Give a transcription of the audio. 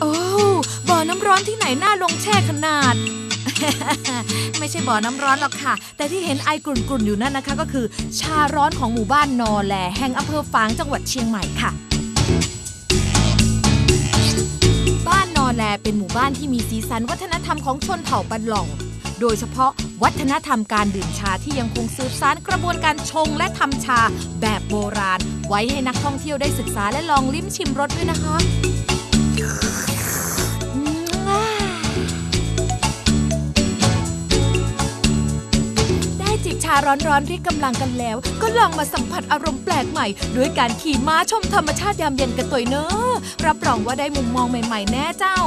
โอ้บ่อน้ำร้อนที่ไหนน่าลงแช่ขนาด ไม่ใช่บ่อน้ำร้อนหรอกค่ะ แต่ที่เห็นไอกรุ่นๆอยู่นั่นนะคะ ก็คือ ชาร้อนของหมู่บ้านนอแลแห่งอำเภอฝางจังหวัดเชียงใหม่ค่ะบ้านนอแลเป็นหมู่บ้านที่มีสีสันวัฒนธรรมของชนเผ่าปันหล่อง โดยเฉพาะวัฒนธรรมการดื่มชาที่ยังคงสืบสานกระบวนการชงและทำชาแบบโบราณ ไว้ให้นักท่องเที่ยวได้ศึกษาและลองลิ้มชิมรสด้วยนะคะได้จิบชาร้อนๆเรียกกำลังกันแล้ว ก็ลองมาสัมผัสอารมณ์แปลกใหม่ ด้วยการขี่ม้าชมธรรมชาติยามเย็นกันตัวเนอะรับรองว่าได้มุมมองใหม่ ๆ แน่เจ้า